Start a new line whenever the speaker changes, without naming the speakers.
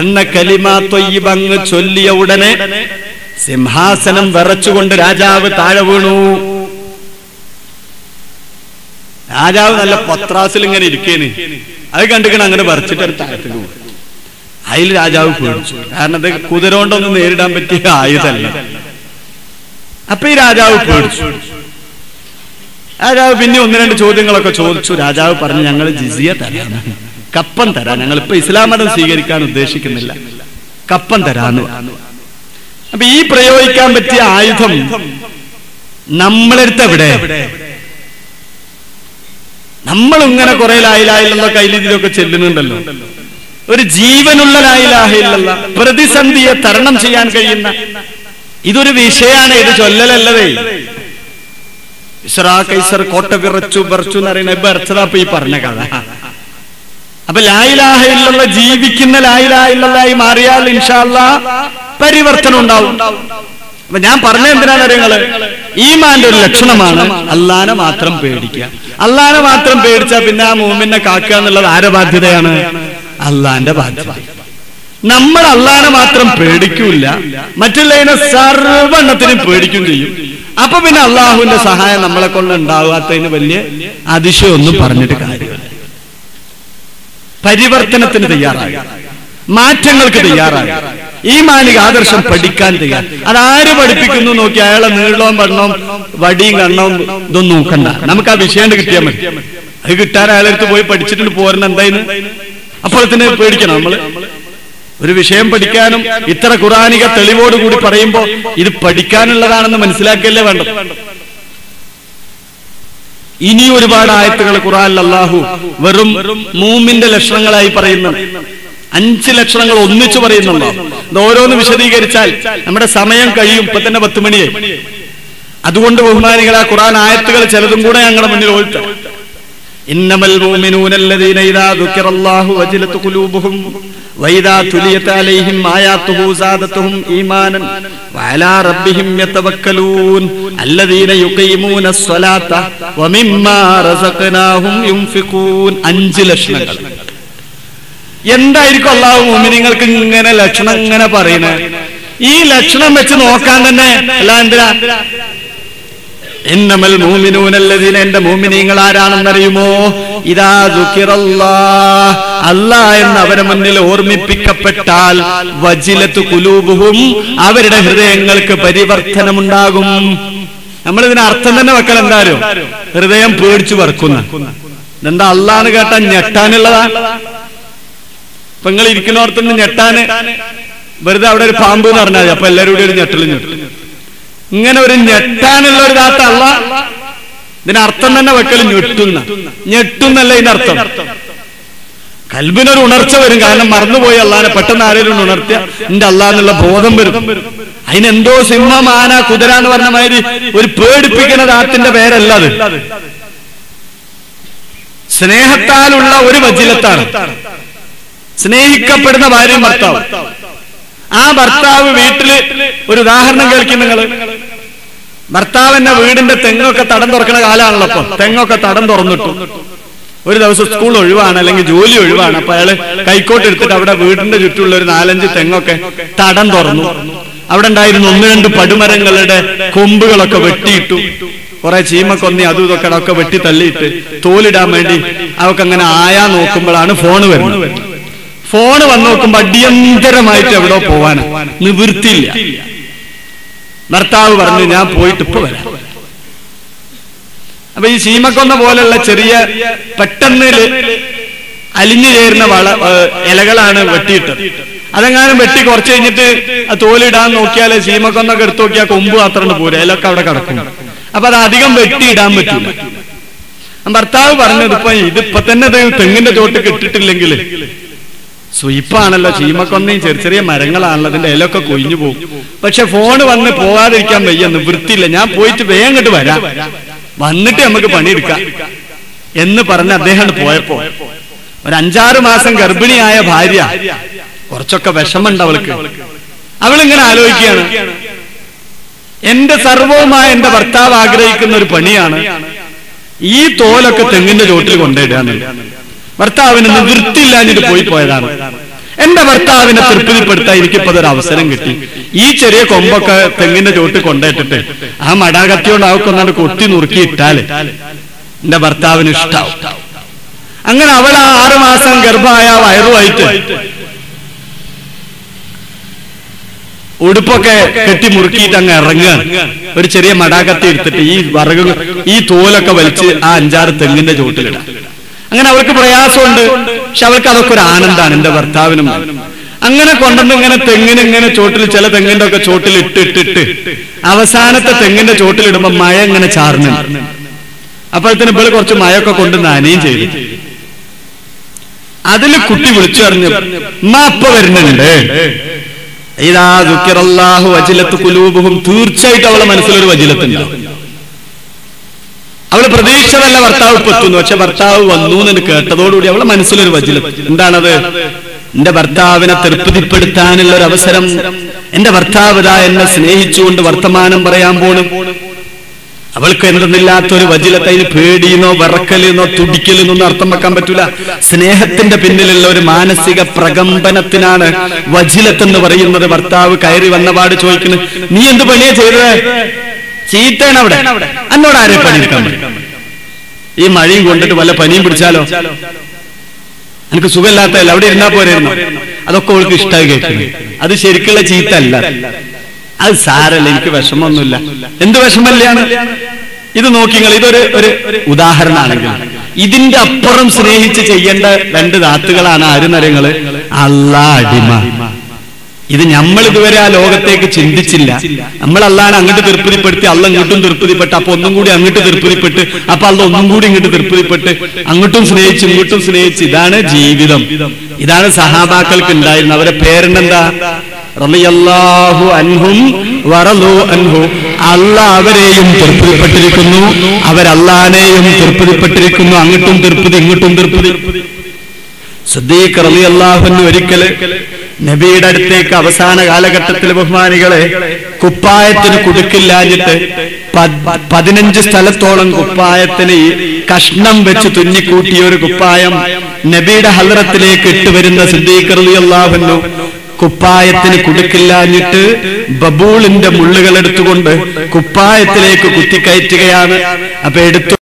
എന്ന കലിമ തൊയ്യബങ്ങ് ചൊല്ലിയ ഉടനെ സിംഹാസനം വിറച്ചുകൊണ്ട് രാജാവ് താഴെ വീണു. രാജാവ് നല്ല പത്രാസിൽ ഇങ്ങനെ ഇരിക്കേന്. അത് കണ്ടിക്കണം അങ്ങനെ വരച്ചിട്ട് ഒരു താഴത്തിൽ അതിൽ രാജാവ് പേടിച്ചു കാരണം അത് കുതിര കൊണ്ടൊന്നും നേരിടാൻ പറ്റിയ ആയുധല്ല അപ്പൊ ഈ രാജാവ് പേടിച്ചു. രാജാവ് പിന്നെ ഒന്ന് രണ്ട് ചോദ്യങ്ങളൊക്കെ ചോദിച്ചു. രാജാവ് പറഞ്ഞു ഞങ്ങൾ ജിസിയ തരാണ് കപ്പൻ തരാൻ ഇപ്പൊ ഇസ്ലാം മതം സ്വീകരിക്കാൻ ഉദ്ദേശിക്കുന്നില്ല. കപ്പം തരാന്ന്. അപ്പൊ ഈ പ്രയോഗിക്കാൻ പറ്റിയ ആയുധം നമ്മളെടുത്ത് എവിടെ? നമ്മൾ ഇങ്ങനെ കുറെ ലായിലായില്ലല്ലോ കയ്യിലിതിലൊക്കെ ചെല്ലുന്നുണ്ടല്ലോ. ഒരു ജീവനുള്ള ലായിലാഹില്ല പ്രതിസന്ധിയെ തരണം ചെയ്യാൻ കഴിയുന്ന ഇതൊരു വിഷയാണ്. ഇത് ചൊല്ലലല്ലതേ. ഇസ്രാ കൈസർ കോട്ട വിറച്ചു വിറച്ചു എന്ന് പറയുന്ന ഇപ്പൊ അർച്ചതാ ഈ പറഞ്ഞ കഥ. അപ്പൊ ലായിലാഹയിലുള്ള ജീവിക്കുന്ന ലായിലാഹില്ലായി മാറിയാൽ ഇൻഷാല്ല പരിവർത്തനം ഉണ്ടാവും. അപ്പൊ ഞാൻ പറഞ്ഞ എന്തിനാണ് അറിയങ്ങൾ ഈമാന്റെ ഒരു ലക്ഷണമാണ് അള്ളാനെ മാത്രം പേടിക്കുക. അള്ളാനെ മാത്രം പേടിച്ചാൽ പിന്നെ ആ മൂമിനെ കാക്കുക എന്നുള്ളത് ആരെ ബാധ്യതയാണ്? അള്ളാന്റെ ബാധ്യത. നമ്മൾ അള്ളാനെ മാത്രം പേടിക്കൂല മറ്റുള്ളതിനെ സർവണ്ണത്തിനും പേടിക്കും ചെയ്യും. അപ്പൊ പിന്നെ അള്ളാഹുവിന്റെ സഹായം നമ്മളെ കൊണ്ട് ഉണ്ടാകാത്തതിന് വലിയ അതിശയൊന്നും പറഞ്ഞിട്ട് കാര്യമില്ല. പരിവർത്തനത്തിന് തയ്യാറായി. മാറ്റങ്ങൾക്ക് തയ്യാറായി. ഈ മാനിക ആദർശം പഠിക്കാൻ തയ്യാർ അതാര് പഠിപ്പിക്കുന്നു നോക്കി അയാളെ നീളവും വണ്ണവും വടിയും കണ്ണവും ഇതൊന്നും നോക്കണ്ട. നമുക്ക് ആ വിഷയം കിട്ടിയാൽ മതി. അത് കിട്ടാൻ അയാളെടുത്ത് പോയി പഠിച്ചിട്ട് പോരുന്ന എന്തായിന്ന് അപ്പോഴത്തിന് പേടിക്കണം നമ്മൾ. ഒരു വിഷയം പഠിക്കാനും ഇത്ര ഖുറാനിക തെളിവോടുകൂടി പറയുമ്പോ ഇത് പഠിക്കാനുള്ളതാണെന്ന് മനസ്സിലാക്കിയല്ലേ വേണ്ട ഇനി ഒരുപാട് ആയത്തുകൾ ഖുറാനിൽ അള്ളാഹു വെറും മൂമിന്റെ ലക്ഷണങ്ങളായി പറയുന്നു. അഞ്ച് ലക്ഷണങ്ങൾ ഒന്നിച്ചു പറയുന്നുണ്ടോ? ഇത് ഓരോന്ന് വിശദീകരിച്ചാൽ നമ്മുടെ സമയം കഴിയും. ഇപ്പൊ തന്നെ പത്ത് മണിയായി. അതുകൊണ്ട് ബഹുമാനികളെ ഖുറാൻ ആയത്തുകൾ ചിലതും കൂടെ ഞങ്ങളുടെ മുന്നിൽ ഓഴ്ത്താം ഇന്നമൽ മുഅ്മിനൂനല്ലദീന ഇദാ ദുക്കിറല്ലാഹു വജിലത് ഖുലൂബുഹും വൈദാ തുലിയത അലൈഹിം ആയാതുഹു സാദത്തുഹും ഈമാനൻ വഅലാ റബ്ബിഹിം യതവക്കലൂൻ അല്ലദീന യുഖീമൂനസ് സ്വലാത വമിമ്മാ റസഖനാഹും യുൻഫിഖൂൻ അഞ്ച് ലക്ഷണങ്ങൾ. എന്തായിരിക്കും അള്ളാഹു മുഅ്മിനീങ്ങൾക്ക് ഇങ്ങനെ ലക്ഷണം ഇങ്ങനെ പറയുന്നത്? ഈ ലക്ഷണം വെച്ച് നോക്കാൻ തന്നെ അല്ല എന്തിനാ? എന്നമൽ മൂമിനൂനല്ലതിന് എന്റെ മൂമിനീങ്ങൾ ആരാണെന്നറിയുമോ? ഇതാ അല്ല എന്ന് അവരെ മുന്നിൽ ഓർമ്മിപ്പിക്കപ്പെട്ടാൽ വജിലത്ത് കുലൂബുഹും അവരുടെ ഹൃദയങ്ങൾക്ക് പരിവർത്തനമുണ്ടാകും. നമ്മൾ ഇതിന് അർത്ഥം തന്നെ വെക്കൽ എന്തായാലും? ഹൃദയം പേടിച്ചു വറക്കുന്ന. എന്താ അല്ലാന്ന് കേട്ടാ ഞെട്ടാനുള്ളതാ? ഇപ്പൊ നിങ്ങൾ ഇരിക്കുന്നോർത്തുനിന്ന് ഞെട്ടാന്. വെറുതെ അവിടെ ഒരു പാമ്പ് എന്ന് പറഞ്ഞാൽ. അപ്പൊ എല്ലാവരും കൂടി ഒരു ഞെട്ടലും ഞെട്ടും ഇങ്ങനെ ഒരു ഞെട്ടാനുള്ള ഒരു ദാത്ത അല്ല ഇതിനർത്ഥം തന്നെ വെക്കൽ ഞെട്ടുന്ന. ഞെട്ടുന്നല്ല ഇതിന്റെ അർത്ഥം. കൽബിനൊരു ഉണർച്ച വരും. കാരണം മറന്നുപോയി അള്ളാനെ. പെട്ടെന്ന് ആരെങ്കിലും ഉണർത്തിയ എന്റെ അള്ളാന്നുള്ള ബോധം വരും. അതിനെന്തോ സിംഹം ആന കുതിര എന്ന് പറഞ്ഞ മാതിരി ഒരു പേടിപ്പിക്കുന്ന ദാത്തിന്റെ പേരല്ല അത്. സ്നേഹത്താലുള്ള ഒരു വജിലത്താണ്. സ്നേഹിക്കപ്പെടുന്ന ഭാര്യയും ഭർത്താവ്. ആ ഭർത്താവ് വീട്ടിൽ ഒരു ഉദാഹരണം കേൾക്കും നിങ്ങൾ ഭർത്താവിന്റെ വീടിന്റെ തെങ്ങൊക്കെ തടം തുറക്കുന്ന കാലാണല്ലോ അപ്പൊ തെങ്ങൊക്കെ തടം തുറന്നിട്ടു. ഒരു ദിവസം സ്കൂൾ ഒഴിവാണ് അല്ലെങ്കിൽ ജോലി ഒഴിവാണ്. അപ്പൊ അയാൾ കൈക്കോട്ട് എടുത്തിട്ട് അവിടെ വീടിന്റെ ചുറ്റുള്ള ഒരു നാലഞ്ച് തെങ്ങൊക്കെ തടം തുറന്നു. അവിടെ ഉണ്ടായിരുന്ന ഒന്ന് രണ്ട് പടുമരങ്ങളുടെ കൊമ്പുകളൊക്കെ വെട്ടിയിട്ടു. കുറെ ചീമക്കൊന്നി അതും ഇതൊക്കെ ഒക്കെ വെട്ടി തള്ളിയിട്ട് തോലിടാൻ വേണ്ടി അവക്ക് അങ്ങനെ ആയാ നോക്കുമ്പോഴാണ് ഫോണ് വരുന്നത്. ഫോണ് വന്നു നോക്കുമ്പോ അടിയന്തരമായിട്ട് എവിടെ പോവാനാണ് നിവൃത്തിയില്ല. ഭർത്താവ് പറഞ്ഞു ഞാൻ പോയിട്ട് ഇപ്പൊ വരാം. അപ്പൊ ഈ ശീമക്കൊന്ന പോലുള്ള ചെറിയ പെട്ടെന്ന് അലിഞ്ഞു ചേരുന്ന വള ഇലകളാണ് വെട്ടിയിട്ടത്. അതെങ്ങാനും വെട്ടി കുറച്ച് കഴിഞ്ഞിട്ട് തോലിടാൻ നോക്കിയാൽ ശീമക്കൊന്നൊക്കെ എടുത്തു നോക്കിയാൽ കൊമ്പ് മാത്രം പോരെ. ഇലൊക്കെ അവിടെ കിടക്കും. അപ്പൊ അത് അധികം വെട്ടിയിടാൻ പറ്റില്ല. ഭർത്താവ് പറഞ്ഞത് ഇപ്പൊ ഇതിപ്പോ തന്നെ തെങ്ങിന്റെ ചോട്ട് കിട്ടിട്ടില്ലെങ്കിൽ സ്വയിപ്പാണല്ലോ ചീമക്കൊന്നയും ചെറിയ ചെറിയ മരങ്ങളാണല്ലോ അതിന്റെ ഇലൊക്കെ കൊഴിഞ്ഞു പോകും. പക്ഷെ ഫോണ് വന്ന് പോവാതിരിക്കാൻ വയ്യ വൃത്തിയില്ല ഞാൻ പോയിട്ട് വേഗം ഇങ്ങോട്ട് വരാം. വന്നിട്ട് നമുക്ക് പണിയെടുക്കാം. എന്ന് പറഞ്ഞ് അദ്ദേഹം പോയപ്പോ ഒരു അഞ്ചാറ് മാസം ഗർഭിണിയായ ഭാര്യ കുറച്ചൊക്കെ വിഷമുണ്ട് അവൾക്ക്. അവളിങ്ങനെ ആലോചിക്കുകയാണ്. എന്റെ സർവവുമായ എന്റെ ഭർത്താവ് ആഗ്രഹിക്കുന്ന ഒരു പണിയാണ് ഈ തോലൊക്കെ തെങ്ങിന്റെ ചോട്ടിൽ കൊണ്ടിടാന്ന് ഭർത്താവിന് നിവൃത്തിയില്ലാഞ്ഞിട്ട് പോയി പോയതാണ്. എന്റെ ഭർത്താവിനെ തൃപ്തിപ്പെടുത്താൻ എനിക്കിപ്പോ ഒരു അവസരം കിട്ടി. ഈ ചെറിയ കൊമ്പൊക്കെ തെങ്ങിന്റെ ചോട്ട് കൊണ്ടിട്ടിട്ട് ആ മടാകത്തിയോണ്ട് അവക്കൊന്നാണ്ട് കൊത്തി നുറുക്കി ഇട്ടാൽ എന്റെ ഭർത്താവിന് ഇഷ്ടാവും. അങ്ങനെ അവൾ ആ ആറു മാസം ഗർഭമായ വയറുമായിട്ട് ഉടുപ്പൊക്കെ കെട്ടി മുറുക്കിയിട്ട് അങ്ങ് ഇറങ്ങുകയാണ്. ഒരു ചെറിയ മടാകത്തി എടുത്തിട്ട് ഈ വറകൾ ഈ തോലൊക്കെ വലിച്ച് ആ അഞ്ചാറ് തെങ്ങിന്റെ ചോട്ടിലിടാം. അങ്ങനെ അവൾക്ക് പ്രയാസമുണ്ട്. പക്ഷെ അവൾക്ക് അതൊക്കെ ഒരു ആനന്ദമാണ് എന്റെ ഭർത്താവിനും. അങ്ങനെ കൊണ്ടുവന്ന് ഇങ്ങനെ തെങ്ങിന് ഇങ്ങനെ ചോട്ടിൽ ചില തെങ്ങിന്റെ ഒക്കെ ചോട്ടിൽ ഇട്ടിട്ടിട്ട് അവസാനത്തെ തെങ്ങിന്റെ ചോട്ടിലിടുമ്പോ മഴ ഇങ്ങനെ ചാർന്നു. അപ്പോഴത്തേന് ഇപ്പോൾ കുറച്ച് മഴയൊക്കെ കൊണ്ട് നനയും ചെയ്തു. അതിൽ കുട്ടി വിളിച്ചു പറഞ്ഞു ഉമ്മ അപ്പ വരുന്നുണ്ട്. ഇതാ ദുഃഖിറല്ലാഹു വജിലത്ത് കുലൂബുഹും. തീർച്ചയായിട്ടും അവളെ മനസ്സിലൊരു വജിലത്തുണ്ടാവും അവൾ പ്രതീക്ഷിച്ചതല്ല ഭർത്താവ് എത്തുന്നു പക്ഷെ ഭർത്താവ് വന്നു എന്ന് കേട്ടതോടുകൂടി അവളെ മനസ്സിലൊരു വജിലത്ത് എന്താണത്? എന്റെ ഭർത്താവിനെ തൃപ്തിപ്പെടുത്താനുള്ള ഒരു അവസരം. എന്റെ ഭർത്താവ് ഇതാ എന്നെ സ്നേഹിച്ചുകൊണ്ട് വർത്തമാനം പറയാൻ പോണു. അവൾക്ക് എന്തെന്നില്ലാത്തൊരു വജിലത്ത് അതിന് പേടിയെന്നോ വിറക്കലെന്നോ തുടിക്കലെന്നൊന്നും അർത്ഥം വെക്കാൻ പറ്റൂല. സ്നേഹത്തിന്റെ പിന്നിലുള്ള ഒരു മാനസിക പ്രകമ്പനത്തിനാണ് വജിലത്ത് എന്ന് പറയുന്നത്. ഭർത്താവ് കയറി വന്നപാട് ചോദിക്കുന്നത് നീ എന്ത് പണിയാ ചെയ്തത്? ചീത്തയാണ് അവിടെ. എന്നോട് ആരെ പണിയെടുക്കാൻ ഈ മഴയും കൊണ്ടിട്ട് വല്ല പനിയും പിടിച്ചാലോ? എനിക്ക് സുഖമില്ലാത്തല്ല അവിടെ ഇരുന്നാ പോരായിരുന്നു? അതൊക്കെ അവൾക്ക് ഇഷ്ടമായി കേൾക്കുന്നു അത് ശരിക്കുള്ള ചീത്ത അല്ല അത് സാരല്ല എനിക്ക് വിഷമമൊന്നുമില്ല. എന്ത് വിഷമല്ലാണ് ഇത് നോക്കി നോക്കിങ്ങൾ ഇതൊരു ഒരു ഉദാഹരണമാണെങ്കിൽ ഇതിന്റെ അപ്പുറം സ്നേഹിച്ച് ചെയ്യേണ്ട രണ്ട് ദാത്തുകളാണ് ആരുന്നരങ്ങൾ അല്ലാ അടിമ. ഇത് നമ്മൾ ഇതുവരെ ആ ലോകത്തേക്ക് ചിന്തിച്ചില്ല. നമ്മൾ അല്ലാതെ അങ്ങോട്ട് തൃപ്തിപ്പെടുത്തി അല്ല ഇങ്ങോട്ടും തൃപ്തിപ്പെട്ട്. അപ്പൊ ഒന്നും കൂടി അങ്ങോട്ട് തൃപ്തിപ്പെട്ട്. അപ്പൊ അല്ല ഒന്നും കൂടി ഇങ്ങോട്ട് തൃപ്തിപ്പെട്ട്. അങ്ങോട്ടും സ്നേഹിച്ച് ഇങ്ങോട്ടും സ്നേഹിച്ച്. ഇതാണ് ജീവിതം. ഇതാണ് സഹാബാക്കൾക്ക് ഉണ്ടായിരുന്നത് അവരെ പേരെന്താ? റളിയല്ലാഹു അൻഹും വറലു അൻഹു. അല്ല അവരെയും തൃപ്തിപ്പെട്ടിരിക്കുന്നു. അവരല്ലാനെയും തൃപ്തിപ്പെട്ടിരിക്കുന്നു. അങ്ങോട്ടും തൃപ്തി ഇങ്ങോട്ടും തൃപ്തി. സിദ്ദീഖ് അൻഹു ഒരിക്കൽ നബിയുടെ അടുത്തേക്ക് അവസാന കാലഘട്ടത്തിൽ ബഹുമാനികളെ കുപ്പായത്തിന് കുടുക്കില്ലാഞ്ഞിട്ട് പതിനഞ്ച് സ്ഥലത്തോളം കുപ്പായത്തിന് കഷ്ണം വെച്ച് തുന്നിക്കൂട്ടിയ ഒരു കുപ്പായം നബിയുടെ ഹലറത്തിലേക്ക് ഇട്ടുവരുന്ന സിദ്ദീഖ് റളിയല്ലാഹുവിനു കുപ്പായത്തിന് കുടുക്കില്ലാഞ്ഞിട്ട് ബബൂളിന്റെ മുള്ളുകൾ എടുത്തുകൊണ്ട് കുപ്പായത്തിലേക്ക് കുത്തിക്കയറ്റുകയാണ്. അപ്പൊ എടുത്തു